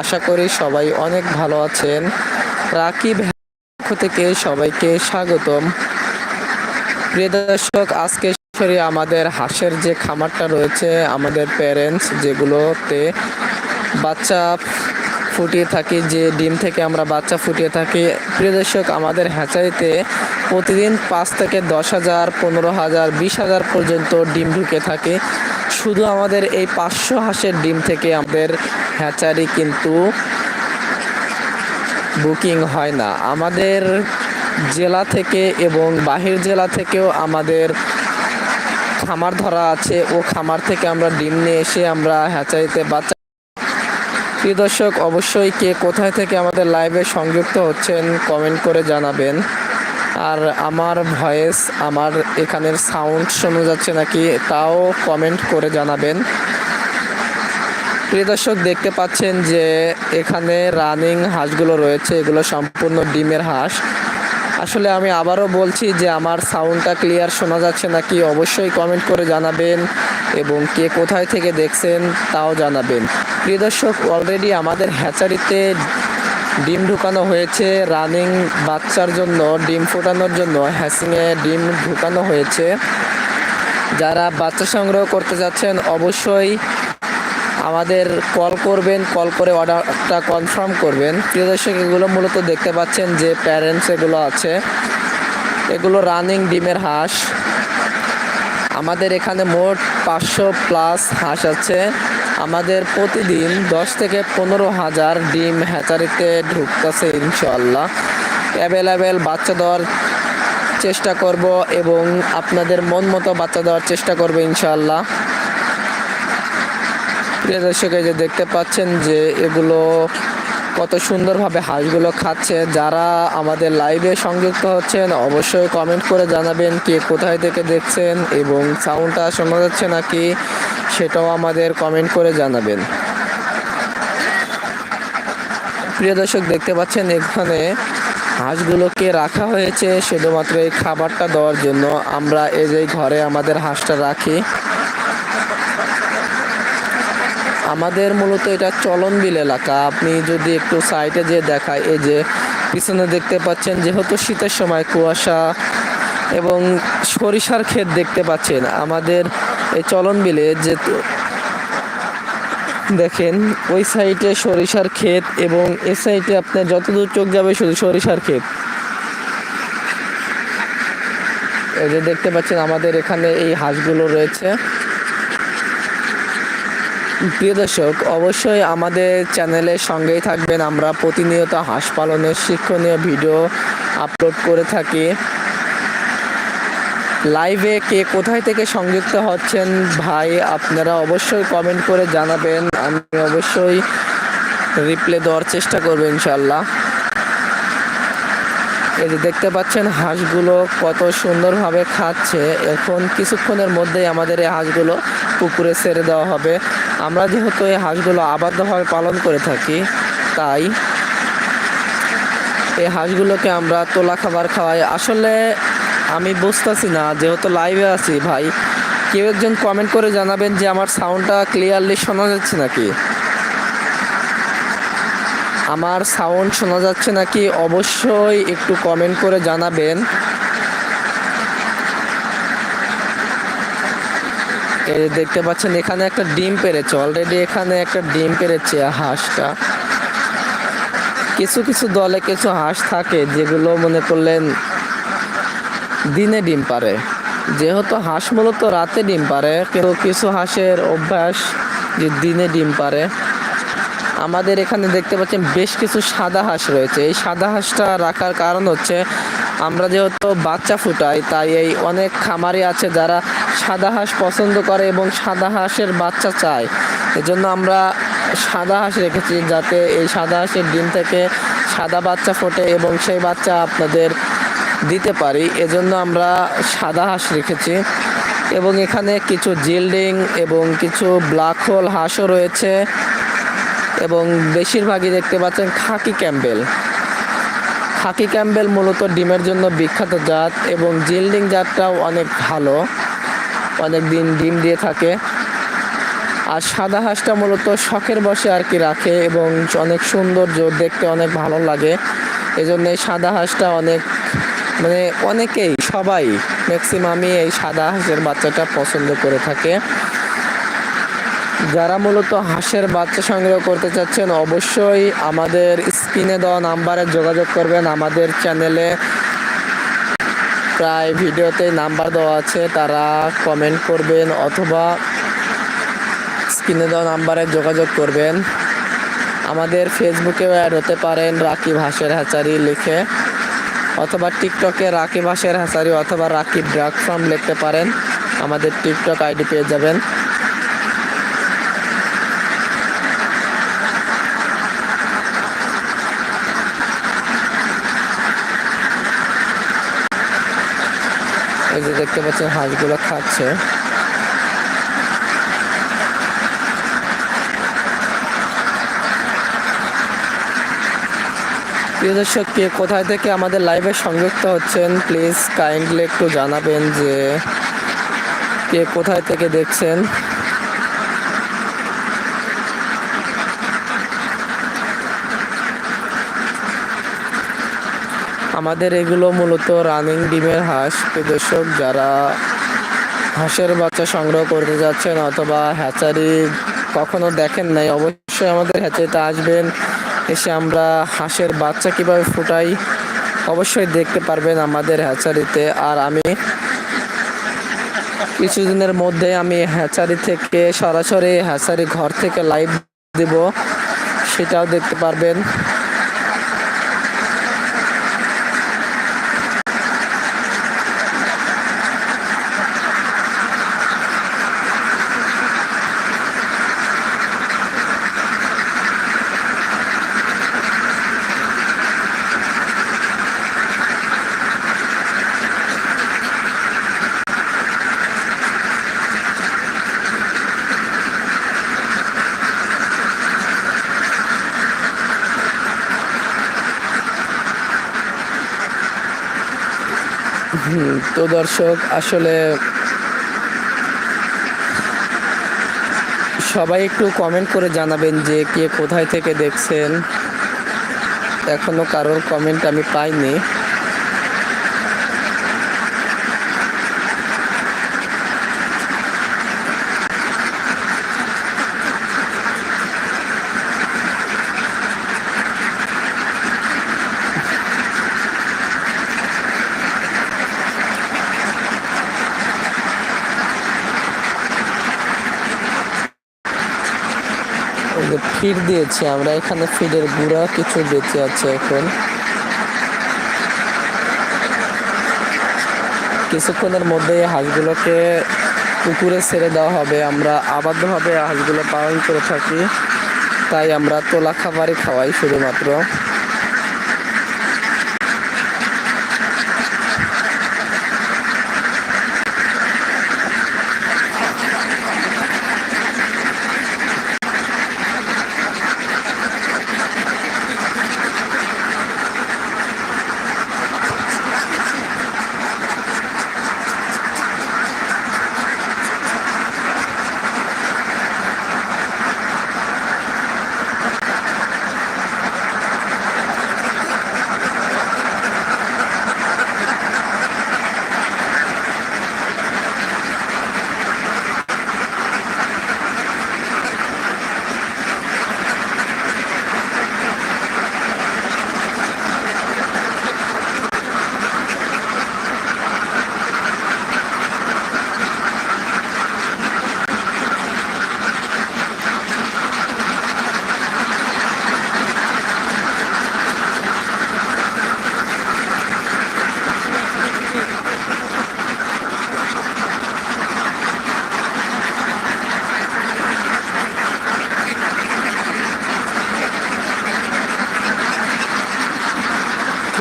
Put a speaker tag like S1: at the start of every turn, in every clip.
S1: আশা করি সবাই অনেক ভালো আছেন। রাকিব পক্ষ থেকে সবাইকে স্বাগতম। প্রিয় দর্শক, আজকে সরাসরি আমাদের হাঁসের যে খামারটা রয়েছে, আমাদের প্যারেন্টস যেগুলোতে বাচ্চা ফুটিয়ে থাকি, যে ডিম থেকে আমরা বাচ্চা ফুটিয়ে থাকি, প্রিয় দর্শক, আমাদের হ্যাচারিতে প্রতিদিন পাঁচ থেকে দশ হাজার, পনেরো হাজার, বিশ হাজার পর্যন্ত ডিম ঢুকে থাকে। শুধু আমাদের এই পাঁচশো হাঁসের ডিম থেকে আমাদের হ্যাচারি কিন্তু বুকিং হয় না। আমাদের জেলা থেকে এবং বাহির জেলা থেকেও আমাদের খামার ধরা আছে। ও খামার থেকে আমরা ডিম নিয়ে এসে আমরা হ্যাচারিতে বাচ্চা প্রিয় দর্শক, অবশ্যই কে কোথায় থেকে আমাদের লাইভে সংযুক্ত হচ্ছেন কমেন্ট করে জানাবেন। আর আমার ভয়েস, আমার এখানের সাউন্ড শোনা যাচ্ছে নাকি তাও কমেন্ট করে জানাবেন। প্রিয় দর্শক, দেখতে পাচ্ছেন যে এখানে রানিং হাঁসগুলো রয়েছে, এগুলো সম্পূর্ণ ডিমের হাঁস। আসলে আমি আবারও বলছি যে আমার সাউন্ডটা ক্লিয়ার শোনা যাচ্ছে নাকি অবশ্যই কমেন্ট করে জানাবেন এবং কে কোথায় থেকে দেখছেন তাও জানাবেন। প্রিয় দর্শক অলরেডি আমাদের হ্যাচারিতে ডিম ঢুকানো হয়েছে রানিং বাচ্চার জন্য, ডিম ফোটানোর জন্য হ্যাসিংয়ে ডিম ঢুকানো হয়েছে। যারা বাচ্চা সংগ্রহ করতে যাচ্ছেন, অবশ্যই আমাদের কল করবেন কল করে অর্ডারটা কনফার্ম করবেন। প্রিয় দর্শক, এগুলো মূলত দেখতে পাচ্ছেন যে প্যারেন্টস এগুলো আছে। এগুলো রানিং ডিমের হাঁস। আমাদের এখানে মোট পাঁচশো প্লাস হাঁস আছে। আমাদের প্রতিদিন দশ থেকে পনেরো হাজার ডিম হ্যাচারিতে ঢুকতেছে ইনশাল্লাহ অ্যাভেলেবেল বাচ্চা দেওয়ার চেষ্টা করব এবং আপনাদের মন মতো বাচ্চা দেওয়ার চেষ্টা করব ইনশাল্লাহ প্রিয় দর্শক যে দেখতে পাচ্ছেন যে এগুলো কত সুন্দরভাবে হাঁসগুলো খাচ্ছে, যারা আমাদের লাইভে সংযুক্ত হচ্ছেন, অবশ্যই কমেন্ট করে জানাবেন কে কোথায় থেকে দেখছেন এবং সাউন্ডটা শোনা যাচ্ছে নাকি। সেটাও আমাদের কমেন্ট করে জানাবেন। প্রিয় দর্শক, দেখতে পাচ্ছেন এখানে হাঁসগুলোকে রাখা হয়েছে শুধুমাত্র এই খাবারটা দেওয়ার জন্য। আমরা এই যে ঘরে আমাদের হাঁসটা রাখি। আমাদের মূলত এটা চলনবিল এলাকা। আপনি যদি একটু সাইডে যে দেখায় এই যে পিছনে দেখতে পাচ্ছেন যেহেতু শীতের সময় কুয়াশা এবং সরিষার ক্ষেত দেখতে পাচ্ছেন, আমাদের এই চলন বিলে যে দেখেন, ওই সাইডে সরিষার ক্ষেত এবং এ সাইডে আপনার যতদূর চোখ যাবে শুধু সরিষার ক্ষেত। এই যে দেখতে পাচ্ছেন আমাদের এখানে এই হাঁসগুলো রয়েছে। প্রিয় দর্শক, অবশ্যই আমাদের চ্যানেলের সঙ্গেই থাকবেন আমরা। প্রতিনিয়ত হাঁস পালনের শিক্ষণীয় ভিডিও আপলোড করে থাকি। লাইভে কে কোথায় থেকে সংযুক্ত হচ্ছেন ভাই, আপনারা অবশ্যই কমেন্ট করে জানাবেন। আমি অবশ্যই রিপ্লে দেওয়ার চেষ্টা করব ইনশাল্লাহ এই যে দেখতে পাচ্ছেন, হাঁসগুলো কত সুন্দরভাবে খাচ্ছে। এখন কিছুক্ষণের মধ্যেই আমাদের এই হাঁসগুলো পুকুরে ছেড়ে দেওয়া হবে। আমরা যেহেতু এই হাঁসগুলো আবদ্ধভাবে পালন করে থাকি, তাই এই হাঁসগুলোকে আমরা তোলা খাবার খাওয়াই। আসলে আমি বুঝতেছি না, যেহেতু লাইভে আছি, ভাই, কেউ একজন কমেন্ট করে জানাবেন যে আমার সাউন্ডটা ক্লিয়ারলি শোনা যাচ্ছে নাকি? আমার সাউন্ড শোনা যাচ্ছে নাকি? অবশ্যই একটু কমেন্ট করে জানাবেন। দেখতে পাচ্ছেন, এখানে একটা ডিম পেরেছে অলরেডি এখানে একটা ডিম পেরেছে হাঁসটা। কিছু কিছু দলে কিছু হাঁস থাকে, যেগুলো মনে করলেন দিনে ডিম পারে। যেহেতু হাঁস মূলত রাতে ডিম পারে, কিন্তু কিছু হাঁসের অভ্যাস যে দিনে ডিম পারে। আমাদের এখানে দেখতে পাচ্ছেন বেশ কিছু সাদা হাঁস রয়েছে। এই সাদা হাঁসটা রাখার কারণ হচ্ছে, আমরা যেহেতু বাচ্চা ফুটাই, তাই এই অনেক খামারি আছে যারা সাদা হাঁস পছন্দ করে এবং সাদা হাঁসের বাচ্চা চায়। এজন্য আমরা সাদা হাঁস রেখেছি যাতে এই সাদা হাঁসের ডিম থেকে সাদা বাচ্চা ফোটে এবং সেই বাচ্চা আপনাদের দিতে পারি। এজন্য আমরা সাদা হাঁস রেখেছি এবং এখানে কিছু জিল্ডিং এবং কিছু ব্ল্যাক হোল হাঁসও রয়েছে এবং বেশিরভাগই দেখতে পাচ্ছেন খাকি ক্যাম্বেল। খাকি ক্যাম্বেল মূলত ডিমের জন্য বিখ্যাত জাত এবং জিল্ডিং জাতটাও অনেক ভালো। অনেক দিন ডিম দিয়ে থাকে। আর সাদা হাঁসটা মূলত শখের বসে আর কি রাখে এবং অনেক সৌন্দর্য দেখতে অনেক ভালো লাগে। এই জন্য সাদা হাঁসটা অনেক মানে অনেকেই, সবাই ম্যাক্সিমামই এই সাদা হাঁসের বাচ্চাটা পছন্দ করে থাকে। যারা মূলত হাঁসের বাচ্চা সংগ্রহ করতে চাচ্ছেন, অবশ্যই আমাদের স্ক্রিনে দেওয়া নাম্বারে যোগাযোগ করবেন। আমাদের চ্যানেলে প্রায় ভিডিওতে নাম্বার দেওয়া আছে, তারা কমেন্ট করবেন অথবা স্ক্রিনে দেওয়া নাম্বারে যোগাযোগ করবেন। আমাদের ফেসবুকেও অ্যাড হতে পারেন, রাকিব হাঁসের হ্যাচারি লিখে। অথবা টিকটকে রাকিব হাঁসের হাসারি অথবা রাকিব ড্রাগ ফার্ম লিখতে পারেন। আমাদের টিকটক আইডি পেয়ে যাবেন। এই যে দেখতে পাচ্ছেন হাঁসগুলো খাচ্ছে। প্রিয় দর্শক, কে কোথায় থেকে আমাদের লাইভে সংযুক্ত হচ্ছেন প্লিজ কাইন্ডলি একটু জানাবেন যে কে কোথায় থেকে দেখছেন। আমাদের এগুলো মূলত রানিং ডিমের হাঁস। দর্শক, যারা হাঁসের বাচ্চা সংগ্রহ করতে যাচ্ছেন অথবা হ্যাচারি কখনো দেখেন নাই, অবশ্যই আমাদের হ্যাচারিতে আসবেন। এসে আমরা হাঁসের বাচ্চা কীভাবে ফুটাই, অবশ্যই দেখতে পারবেন আমাদের হ্যাচারিতে। আর আমি কিছুদিনের মধ্যে আমি হ্যাচারি থেকে সরাসরি হ্যাচারি ঘর থেকে লাইভ দেব, সেটাও দেখতে পারবেন। তো দর্শক, আসলে সবাই একটু কমেন্ট করে জানাবেন যে কে কোথায় থেকে দেখছেন। এখনও কারোর কমেন্ট আমি পাইনি এই যে ফিড দিয়েছি আমরা। এখানে ফিডের গুঁড়া কিছু বেঁচে আছে এখন। কিছুক্ষণের মধ্যে হাঁসগুলোকে পুকুরে ছেড়ে দেওয়া হবে। আমরা আবদ্ধভাবে হাঁসগুলো পালন করে থাকি। তাই আমরা তোলা খাবারই খাওয়াই শুধুমাত্র।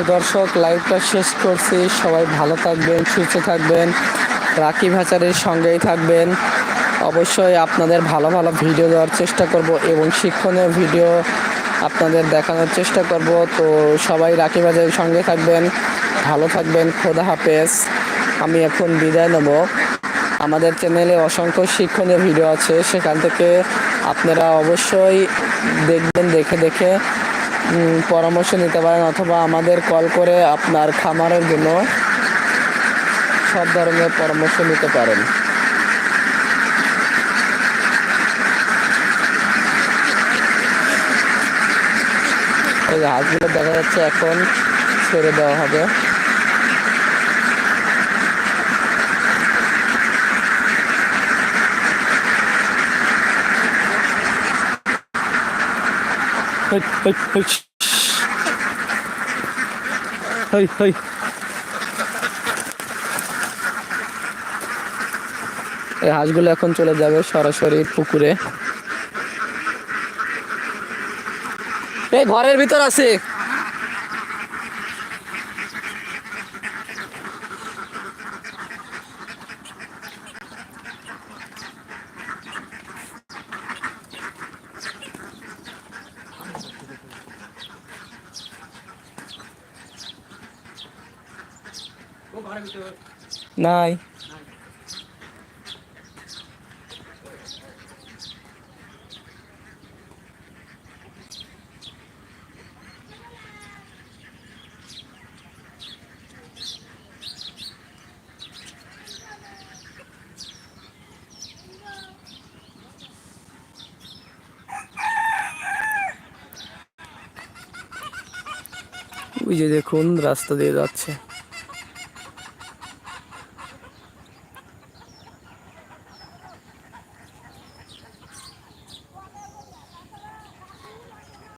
S1: দর্শক লাইভটা শেষ করছি। সবাই ভালো থাকবেন, সুস্থ থাকবেন। রাকিব হাচারের সঙ্গেই থাকবেন। অবশ্যই আপনাদের ভালো ভালো ভিডিও দেওয়ার চেষ্টা করব এবং শিক্ষণীয় ভিডিও আপনাদের দেখানোর চেষ্টা করব। তো সবাই রাকিব হাচারের সঙ্গে থাকবেন, ভালো থাকবেন, খোদা হাফেজ। আমি এখন বিদায় নেব। আমাদের চ্যানেলে অসংখ্য শিক্ষণীয় ভিডিও আছে। সেখান থেকে আপনারা অবশ্যই দেখবেন, দেখে দেখে পরামর্শ নিতে পারেন অথবা আমাদের কল করে আপনার খামারের জন্য সব ধরনের পরামর্শ নিতে পারেন। এই হাঁসগুলো দেখা যাচ্ছে এখন ছেড়ে দেওয়া হবে। হেই, হেই, হেই। এই হাঁসগুলো এখন চলে যাবে সরাসরি পুকুরে। এই ঘরের ভিতর আছে। নাই। ওই যে দেখুন রাস্তা দিয়ে যাচ্ছে।